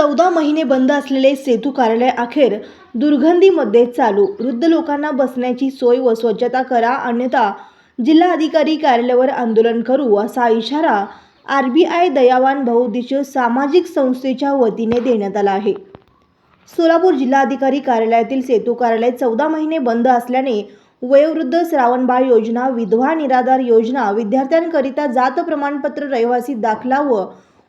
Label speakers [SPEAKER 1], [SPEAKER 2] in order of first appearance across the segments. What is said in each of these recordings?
[SPEAKER 1] चौदा महिने बंद असलेले सेतू कार्यालय अखेर दुर्गंधीमध्ये चालू. वृद्ध लोकांना बसण्याची सोय व स्वच्छता करा अन्यथा जिल्हा अधिकारी कार्यालयावर आंदोलन करू असा इशारा आर बी आय दयावान बहुउद्देश सामाजिक संस्थेच्या वतीने देण्यात आला आहे. सोलापूर जिल्हाधिकारी कार्यालयातील सेतू कार्यालय चौदा महिने बंद असल्याने वयोवृद्ध श्रावणबाळ योजना विधवा निराधार योजना विद्यार्थ्यांकरिता जात प्रमाणपत्र रहिवासी दाखला व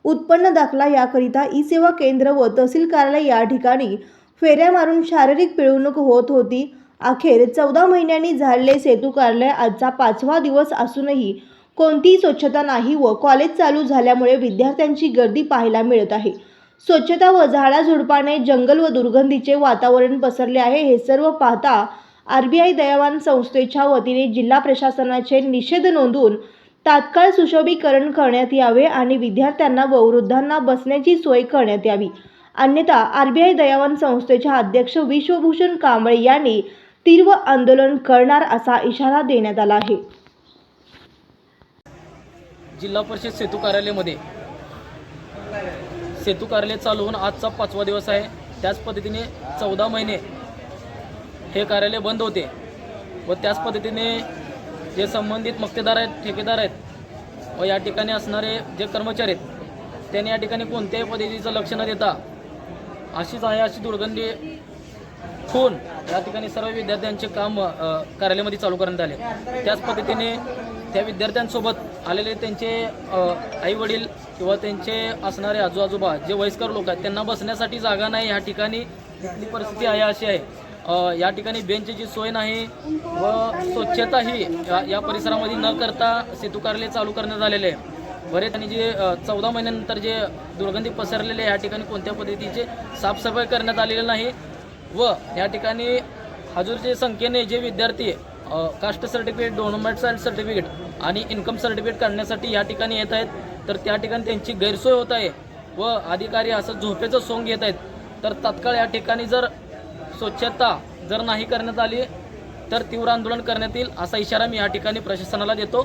[SPEAKER 1] उत्पन्न दाखला याकरिता ई सेवा केंद्र व तहसील कार्यालय या ठिकाणी फेऱ्या मारून शारीरिक पिळवणूक होत होती. अखेर चौदा महिन्यांनी झालेले सेतू कार्यालय आजचा पाचवा दिवस असूनही कोणतीही स्वच्छता नाही व कॉलेज चालू झाल्यामुळे विद्यार्थ्यांची गर्दी पाहायला मिळत आहे. स्वच्छता व झाडाझुडपाने जंगल व दुर्गंधीचे वातावरण पसरले आहे हे सर्व पाहता आर बी आय दयावान संस्थेच्या वतीने जिल्हा प्रशासनाचे निषेध नोंदवून तात्काळ सुशोभीकरण करण्यात यावे आणि विद्यार्थ्यांना व वृद्धांना बसण्याची सोय करण्यात यावी. अन्यथा आर बी आय दयावान संस्थेच्या अध्यक्ष विश्वभूषण कांबळे यांनी तीव्र आंदोलन करणार असा इशारा देण्यात आला आहे.
[SPEAKER 2] जिल्हा परिषद सेतू कार्यालयामध्ये सेतू कार्यालय चालू होऊन आजचा पाचवा दिवस आहे. त्याच पद्धतीने चौदा महिने हे कार्यालय बंद होते व त्याच पद्धतीने जे संबंधित मक्तेदार आहेत ठेकेदार आहेत व या ठिकाणी असणारे जे कर्मचारी आहेत त्यांनी या ठिकाणी कोणत्याही पद्धतीचं लक्ष न देता अशीच आहे अशी दुर्गंधी खून या ठिकाणी सर्व विद्यार्थ्यांचे काम कार्यालयामध्ये चालू करण्यात आले. त्याच पद्धतीने त्या विद्यार्थ्यांसोबत आलेले त्यांचे आई वडील किंवा त्यांचे असणारे आजू आजोबा जे वयस्कर लोक आहेत त्यांना बसण्यासाठी जागा नाही ह्या ठिकाणी परिस्थिती आहे अशी आहे. या ठिकाणी बेंचची सोय नाही व स्वच्छताही या- या परिसरामध्ये न करता सेतू कार्यालय चालू करण्यात आलेले आहे. बरेच आणि जे चौदा महिन्यानंतर जे दुर्गंधी पसरलेले आहे, या ठिकाणी कोणत्या पद्धतीचे साफसफाई करण्यात आलेली नाही व या ठिकाणी हजूरच्या संख्येने जे विद्यार्थी कास्ट सर्टिफिकेट डोनोमॅट सर्टिफिकेट आणि इन्कम सर्टिफिकेट काढण्यासाठी या ठिकाणी येत आहेत तर त्या ठिकाणी त्यांची गैरसोय होत आहे व अधिकारी असं झोपेचं सोंग घेत आहेत. तर तात्काळ या ठिकाणी जर स्वच्छता जर नाही करण्यात आली तर तीव्र आंदोलन करण्यात येईल असा इशारा मी या ठिकाणी प्रशासनाला देतो.